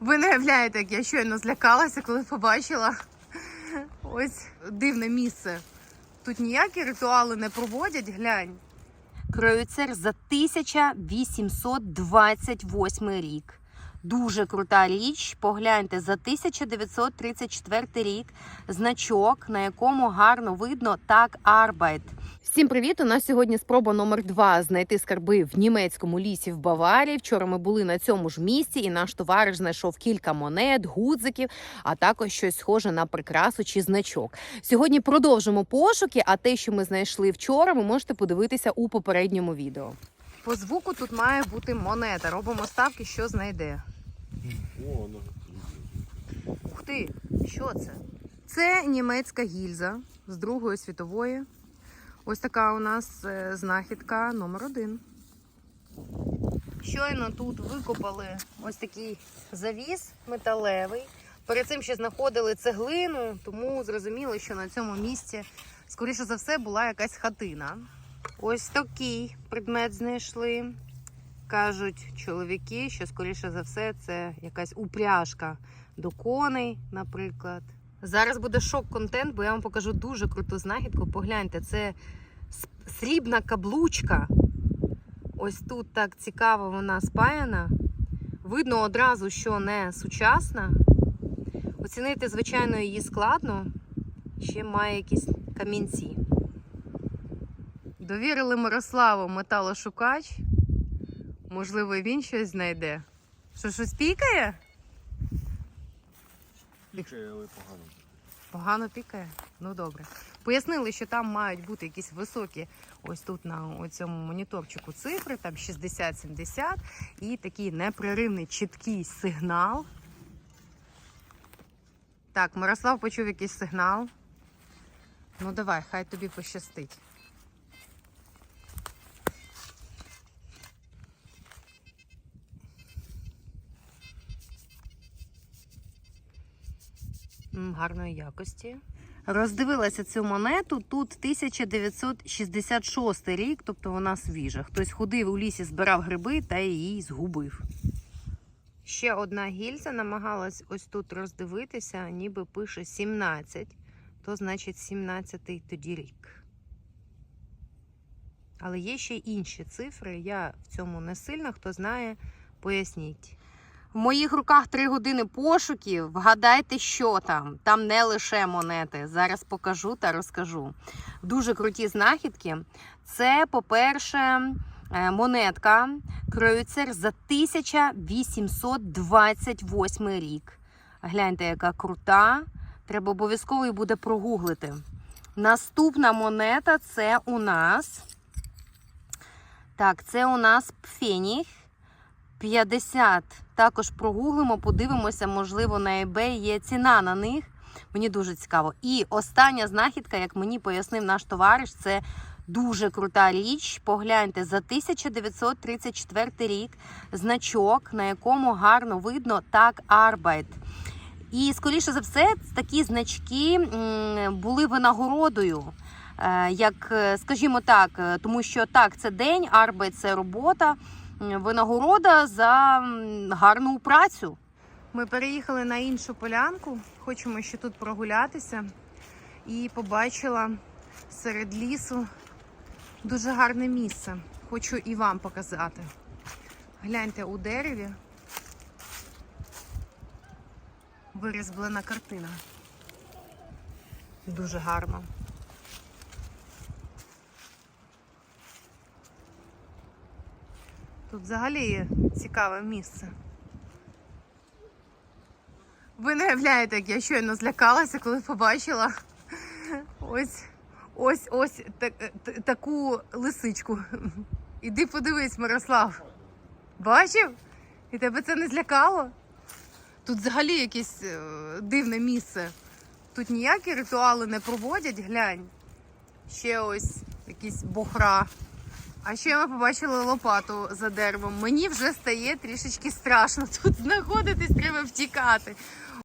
Ви не уявляєте, як я щойно злякалася, коли побачила ось дивне місце. Тут ніякі ритуали не проводять, глянь. Кроюцер за 1828 рік. Дуже крута річ. Погляньте за 1934 рік значок, на якому гарно видно так Арбайт. Всім привіт! У нас сьогодні спроба номер два знайти скарби в німецькому лісі в Баварії. Вчора ми були на цьому ж місці, і наш товариш знайшов кілька монет, гудзиків, а також щось схоже на прикрасу чи значок. Сьогодні продовжимо пошуки. А те, що ми знайшли вчора, ви можете подивитися у попередньому відео. По звуку тут має бути монета. Робимо ставки, що знайде. О, воно. Ух ти, що це? Це німецька гільза з Другої світової. Ось така у нас е, знахідка номер один. Щойно тут викопали ось такий завіс металевий. Перед цим ще знаходили цеглину, тому зрозуміло, що на цьому місці, скоріше за все, була якась хатина. Ось такий предмет знайшли. Кажуть чоловіки, що скоріше за все це якась упряжка до коней, наприклад. Зараз буде шок-контент, бо я вам покажу дуже круту знахідку. Погляньте, це срібна каблучка. Ось тут так цікаво вона спаяна. Видно одразу, що не сучасна. Оцінити, звичайно, її складно. Ще має якісь камінці. Довірили Мирославу металошукач. Можливо, він щось знайде. Що, щось пікає? Пікає, але погано. Погано пікає? Ну добре. Пояснили, що там мають бути якісь високі, ось тут на цьому моніторчику цифри, там 60-70, і такий непреривний чіткий сигнал. Так, Мирослав почув якийсь сигнал. Ну давай, хай тобі пощастить. Гарної якості. Роздивилася цю монету. Тут 1966 рік, тобто вона свіжа. Хтось ходив у лісі, збирав гриби та її згубив. Ще одна гільза намагалась ось тут роздивитися, ніби пише 17, то значить 17-й тоді рік. Але є ще інші цифри. Я в цьому не сильно, хто знає, поясніть. В моїх руках три години пошуків. Вгадайте, що там. Там не лише монети. Зараз покажу та розкажу. Дуже круті знахідки. Це, по-перше, е, монетка Кроюцер за 1828 рік. Гляньте, яка крута. Треба обов'язково її буде прогуглити. Наступна монета це у нас. Так, це у нас пфеніг. 50. Також прогуглимо, подивимося, можливо, на eBay є ціна на них. Мені дуже цікаво. І остання знахідка, як мені пояснив наш товариш, це дуже крута річ. Погляньте, за 1934 рік значок, на якому гарно видно так Арбайт. І, скоріше за все, такі значки були винагородою. Е, Як, скажімо так, е, тому що так, це день, Арбайт це робота винагорода за гарну працю. Ми переїхали на іншу полянку, хочемо ще тут прогулятися. І побачила серед лісу дуже гарне місце. Хочу і вам показати. Гляньте у дереві. Вирізблена картина. Дуже гарно. Тут взагалі є цікаве місце. Ви не уявляєте, як я щойно злякалася, коли побачила ось ось ось та- та- таку лисичку. Іди подивись, Мирослав. Бачив? І тебе це не злякало? Тут взагалі якесь е, дивне місце. Тут ніякі ритуали не проводять, глянь. Ще ось якісь бохра. А ще ми побачили лопату за деревом. Мені вже стає трішечки страшно тут знаходитись, треба втікати.